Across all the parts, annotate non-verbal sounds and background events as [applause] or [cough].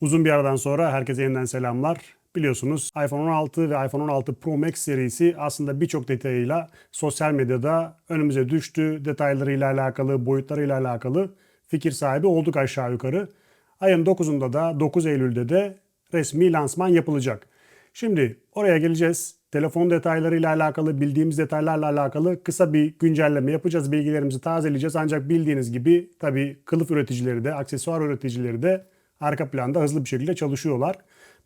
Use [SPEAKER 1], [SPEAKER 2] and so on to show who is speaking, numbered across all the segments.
[SPEAKER 1] Uzun bir aradan sonra herkese yeniden selamlar. Biliyorsunuz iPhone 16 ve iPhone 16 Pro Max serisi aslında birçok detayıyla sosyal medyada önümüze düştü. Detaylarıyla alakalı, boyutlarıyla alakalı fikir sahibi olduk aşağı yukarı. Ayın 9'unda da 9 Eylül'de de resmi lansman yapılacak. Şimdi oraya geleceğiz. Telefon detaylarıyla alakalı, bildiğimiz detaylarla alakalı kısa bir güncelleme yapacağız. Bilgilerimizi tazeleyeceğiz. Ancak bildiğiniz gibi tabii kılıf üreticileri de, aksesuar üreticileri de arka planda hızlı bir şekilde çalışıyorlar.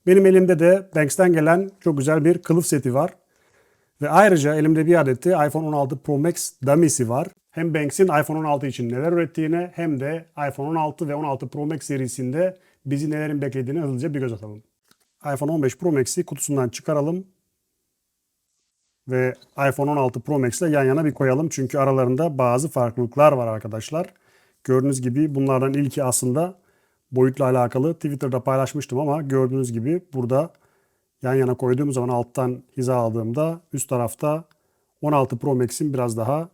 [SPEAKER 1] Benim elimde de Banks'ten gelen çok güzel bir kılıf seti var. Ve ayrıca elimde bir adeti iPhone 16 Pro Max dummy'si var. Hem Banks'in iPhone 16 için neler ürettiğine hem de iPhone 16 ve 16 Pro Max serisinde bizi nelerin beklediğine hızlıca bir göz atalım. iPhone 15 Pro Max'i kutusundan çıkaralım ve iPhone 16 Pro Max ile yan yana bir koyalım. Çünkü aralarında bazı farklılıklar var arkadaşlar. Gördüğünüz gibi bunlardan ilki aslında boyutla alakalı Twitter'da paylaşmıştım ama gördüğünüz gibi burada yan yana koyduğum zaman alttan hiza aldığımda üst tarafta 16 Pro Max'in biraz daha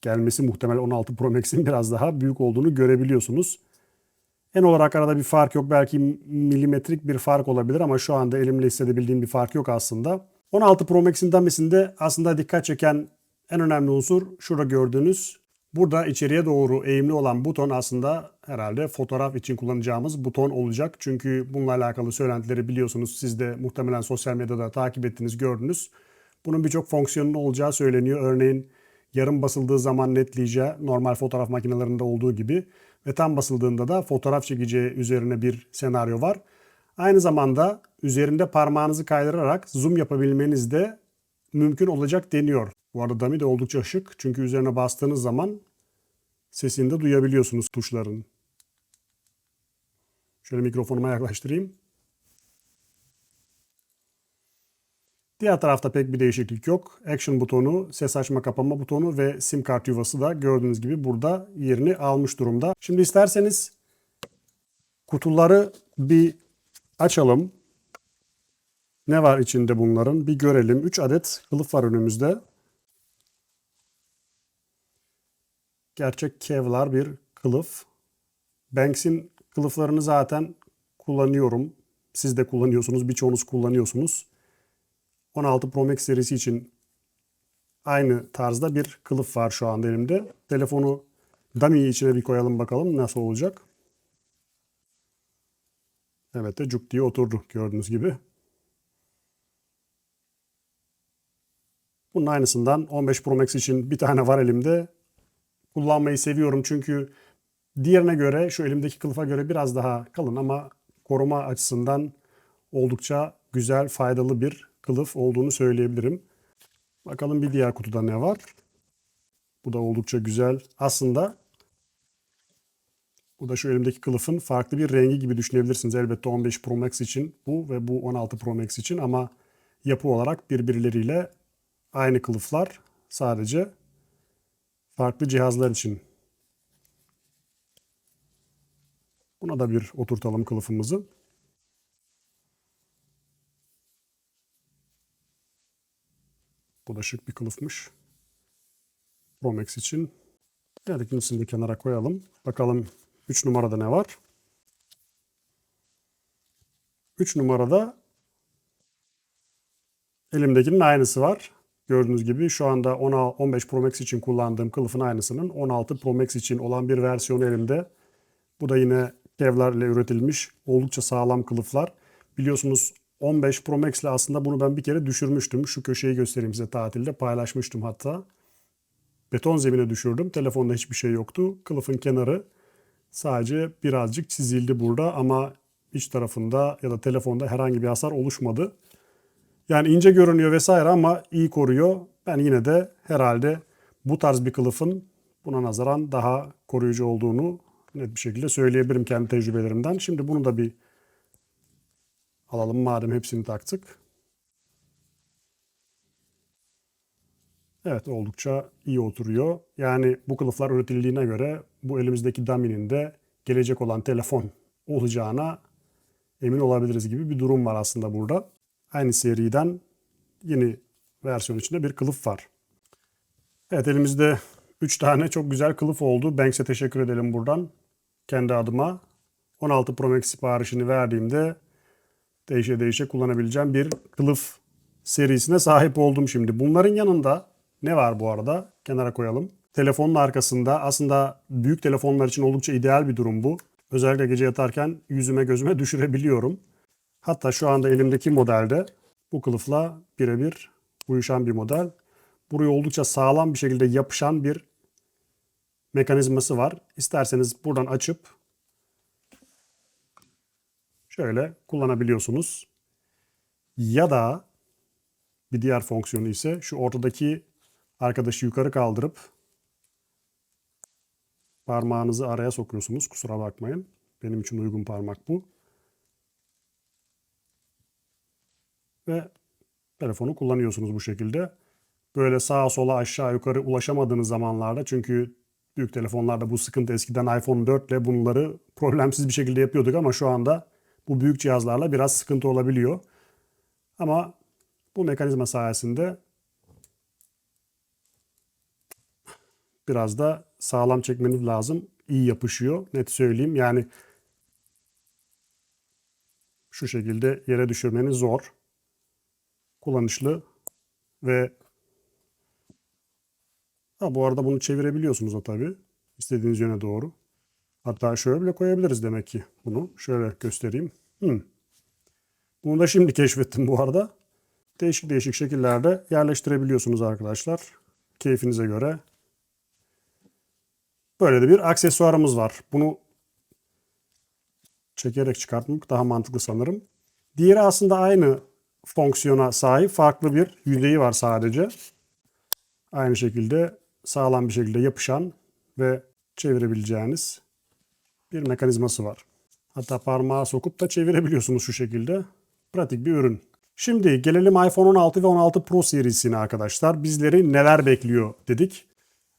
[SPEAKER 1] gelmesi muhtemel 16 Pro Max'in [laughs] biraz daha büyük olduğunu görebiliyorsunuz. En olarak arada bir fark yok. Belki milimetrik bir fark olabilir ama şu anda elimle hissedebildiğim bir fark yok aslında. 16 Pro Max'in damesinde aslında dikkat çeken en önemli unsur şurada gördüğünüz Burada içeriye doğru eğimli olan buton aslında herhalde fotoğraf için kullanacağımız buton olacak. Çünkü bununla alakalı söylentileri biliyorsunuz. Siz de muhtemelen sosyal medyada takip ettiniz, gördünüz. Bunun birçok fonksiyonun olacağı söyleniyor. Örneğin yarım basıldığı zaman netleyeceği normal fotoğraf makinelerinde olduğu gibi ve tam basıldığında da fotoğraf çekeceği üzerine bir senaryo var. Aynı zamanda üzerinde parmağınızı kaydırarak zoom yapabilmeniz de mümkün olacak deniyor. Bu arada dummy de oldukça şık. Çünkü üzerine bastığınız zaman sesini de duyabiliyorsunuz tuşların. Şöyle mikrofonuma yaklaştırayım. Diğer tarafta pek bir değişiklik yok. Action butonu, ses açma kapama butonu ve sim kart yuvası da gördüğünüz gibi burada yerini almış durumda. Şimdi isterseniz kutuları bir açalım. Ne var içinde bunların? Bir görelim. 3 adet kılıf var önümüzde. Gerçek Kevlar bir kılıf. Banks'in kılıflarını zaten kullanıyorum. Siz de kullanıyorsunuz. Birçoğunuz kullanıyorsunuz. 16 Pro Max serisi için aynı tarzda bir kılıf var şu anda elimde. Telefonu dummy içine bir koyalım bakalım nasıl olacak. Evet de cuk diye oturdu gördüğünüz gibi. Bunun aynısından 15 Pro Max için bir tane var elimde. Kullanmayı seviyorum çünkü diğerine göre şu elimdeki kılıfa göre biraz daha kalın ama koruma açısından oldukça güzel, faydalı bir kılıf olduğunu söyleyebilirim. Bakalım bir diğer kutuda ne var? Bu da oldukça güzel. Aslında bu da şu elimdeki kılıfın farklı bir rengi gibi düşünebilirsiniz. Elbette 15 Pro Max için bu ve bu 16 Pro Max için ama yapı olarak birbirleriyle aynı kılıflar sadece farklı cihazlar için. Buna da bir oturtalım kılıfımızı. Bu da şık bir kılıfmış. Pro Max için. Her ikincisini de kenara koyalım. Bakalım 3 numarada ne var? 3 numarada elimdekinin aynısı var. Gördüğünüz gibi şu anda 15 Pro Max için kullandığım kılıfın aynısının 16 Pro Max için olan bir versiyonu elimde. Bu da yine Kevlar ile üretilmiş oldukça sağlam kılıflar. Biliyorsunuz 15 Pro Max ile aslında bunu ben bir kere düşürmüştüm. Şu köşeyi göstereyim size tatilde paylaşmıştım hatta. Beton zemine düşürdüm. Telefonda hiçbir şey yoktu. Kılıfın kenarı sadece birazcık çizildi burada ama iç tarafında ya da telefonda herhangi bir hasar oluşmadı. Yani ince görünüyor vesaire ama iyi koruyor. Ben yine de herhalde bu tarz bir kılıfın buna nazaran daha koruyucu olduğunu net bir şekilde söyleyebilirim kendi tecrübelerimden. Şimdi bunu da bir alalım madem hepsini taktık. Evet oldukça iyi oturuyor. Yani bu kılıflar üretildiğine göre bu elimizdeki dummy'nin de gelecek olan telefon olacağına emin olabiliriz gibi bir durum var aslında burada. Aynı seriden yeni versiyon içinde bir kılıf var. Evet elimizde 3 tane çok güzel kılıf oldu. Banks'e teşekkür edelim buradan. Kendi adıma 16 Pro Max siparişini verdiğimde değişe değişe kullanabileceğim bir kılıf serisine sahip oldum şimdi. Bunların yanında ne var bu arada? Kenara koyalım. Telefonun arkasında aslında büyük telefonlar için oldukça ideal bir durum bu. Özellikle gece yatarken yüzüme gözüme [laughs] düşürebiliyorum. Hatta şu anda elimdeki modelde bu kılıfla birebir uyuşan bir model. Buraya oldukça sağlam bir şekilde yapışan bir mekanizması var. İsterseniz buradan açıp şöyle kullanabiliyorsunuz. Ya da bir diğer fonksiyonu ise şu ortadaki arkadaşı yukarı kaldırıp parmağınızı araya sokuyorsunuz. Kusura bakmayın. Benim için uygun parmak bu. Ve telefonu kullanıyorsunuz bu şekilde. Böyle sağa sola aşağı yukarı ulaşamadığınız zamanlarda çünkü büyük telefonlarda bu sıkıntı eskiden iPhone 4 ile bunları problemsiz bir şekilde yapıyorduk ama şu anda bu büyük cihazlarla biraz sıkıntı olabiliyor. Ama bu mekanizma sayesinde biraz da sağlam çekmeniz lazım. İyi yapışıyor. Net söyleyeyim. Yani şu şekilde yere düşürmeniz zor. Kullanışlı ve ha, bu arada bunu çevirebiliyorsunuz o tabii. İstediğiniz yöne doğru. Hatta şöyle bile koyabiliriz demek ki bunu. Şöyle göstereyim. Hmm. Bunu da şimdi [laughs] keşfettim bu arada. Değişik değişik şekillerde yerleştirebiliyorsunuz arkadaşlar. Keyfinize göre. Böyle de bir aksesuarımız var. Bunu çekerek çıkartmak daha mantıklı sanırım. Diğeri aslında aynı fonksiyona sahip. Farklı bir yüzeyi var sadece. Aynı şekilde sağlam bir şekilde yapışan ve çevirebileceğiniz bir mekanizması var. Hatta parmağı sokup da çevirebiliyorsunuz şu şekilde. Pratik bir ürün. Şimdi gelelim iPhone 16 ve 16 Pro serisine arkadaşlar. Bizleri neler bekliyor dedik.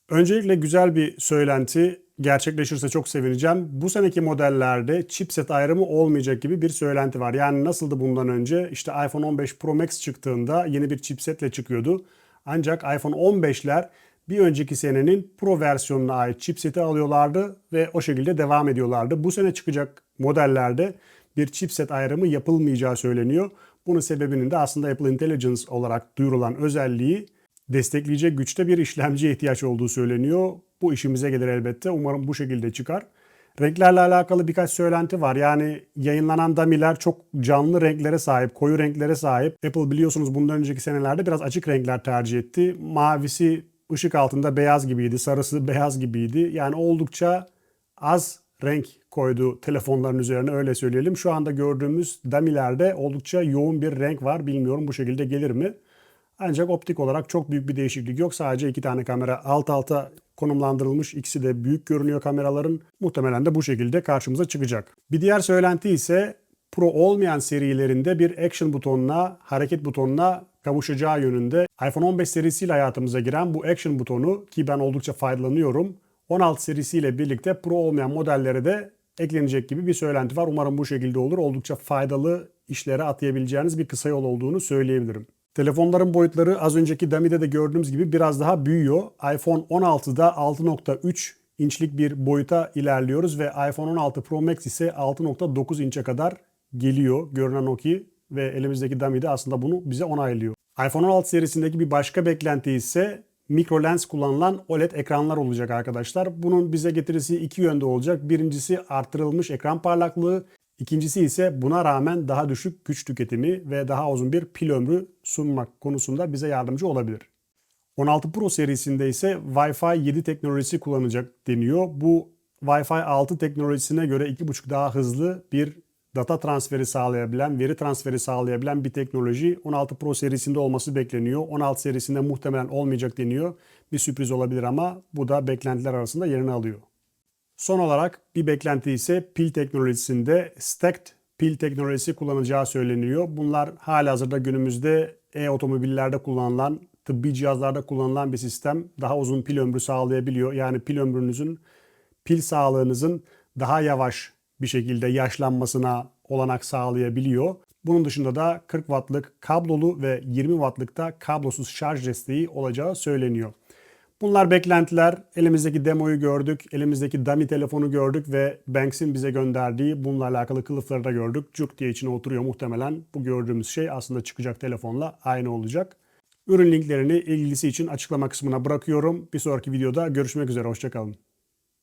[SPEAKER 1] Öncelikle güzel bir söylenti gerçekleşirse çok sevineceğim. Bu seneki modellerde chipset ayrımı olmayacak gibi bir söylenti var. Yani nasıldı bundan önce? İşte iPhone 15 Pro Max çıktığında yeni bir chipsetle çıkıyordu. Ancak iPhone 15'ler bir önceki senenin Pro versiyonuna ait chipseti alıyorlardı ve o şekilde devam ediyorlardı. Bu sene çıkacak modellerde bir chipset ayrımı yapılmayacağı söyleniyor. Bunun sebebinin de aslında Apple Intelligence olarak duyurulan özelliği destekleyecek güçte bir işlemciye ihtiyaç olduğu söyleniyor. Bu işimize gelir elbette. Umarım bu şekilde çıkar. Renklerle alakalı birkaç söylenti var. Yani yayınlanan damiler çok canlı renklere sahip, koyu renklere sahip. Apple biliyorsunuz bundan önceki senelerde biraz açık renkler tercih etti. Mavisi ışık altında beyaz gibiydi, sarısı beyaz gibiydi. Yani oldukça az renk koydu telefonların üzerine öyle söyleyelim. Şu anda gördüğümüz damilerde oldukça yoğun bir renk var. Bilmiyorum bu şekilde gelir mi? Ancak optik olarak çok büyük bir değişiklik yok. Sadece iki tane kamera alt alta konumlandırılmış. İkisi de büyük görünüyor kameraların. Muhtemelen de bu şekilde karşımıza çıkacak. Bir diğer söylenti ise Pro olmayan serilerinde bir action butonuna, hareket butonuna kavuşacağı yönünde. iPhone 15 serisiyle hayatımıza giren bu action butonu ki ben oldukça faydalanıyorum. 16 serisiyle birlikte Pro olmayan modellere de eklenecek gibi bir söylenti var. Umarım bu şekilde olur. Oldukça faydalı işlere atayabileceğiniz bir kısa yol olduğunu söyleyebilirim. Telefonların boyutları az önceki Dami'de de gördüğümüz gibi biraz daha büyüyor. iPhone 16'da 6.3 inçlik bir boyuta ilerliyoruz ve iPhone 16 Pro Max ise 6.9 inçe kadar geliyor. Görünen o ki ve elimizdeki dummy de aslında bunu bize onaylıyor. iPhone 16 serisindeki bir başka beklenti ise mikro lens kullanılan OLED ekranlar olacak arkadaşlar. Bunun bize getirisi iki yönde olacak. Birincisi arttırılmış ekran parlaklığı. İkincisi ise buna rağmen daha düşük güç tüketimi ve daha uzun bir pil ömrü sunmak konusunda bize yardımcı olabilir. 16 Pro serisinde ise Wi-Fi 7 teknolojisi kullanacak deniyor. Bu Wi-Fi 6 teknolojisine göre 2.5 daha hızlı bir data transferi sağlayabilen, veri transferi sağlayabilen bir teknoloji 16 Pro serisinde olması bekleniyor. 16 serisinde muhtemelen olmayacak deniyor. Bir sürpriz olabilir ama bu da beklentiler arasında yerini alıyor. Son olarak bir beklenti ise pil teknolojisinde stacked pil teknolojisi kullanacağı söyleniyor. Bunlar hala hazırda günümüzde e-otomobillerde kullanılan, tıbbi cihazlarda kullanılan bir sistem. Daha uzun pil ömrü sağlayabiliyor. Yani pil ömrünüzün, pil sağlığınızın daha yavaş bir şekilde yaşlanmasına olanak sağlayabiliyor. Bunun dışında da 40 wattlık kablolu ve 20 wattlık da kablosuz şarj desteği olacağı söyleniyor. Bunlar beklentiler. Elimizdeki demoyu gördük. Elimizdeki dummy telefonu gördük ve Banks'in bize gönderdiği bununla alakalı kılıfları da gördük. Cuk diye içine oturuyor muhtemelen. Bu gördüğümüz şey aslında çıkacak telefonla aynı olacak. Ürün linklerini ilgilisi için açıklama kısmına bırakıyorum. Bir sonraki videoda görüşmek üzere. Hoşçakalın.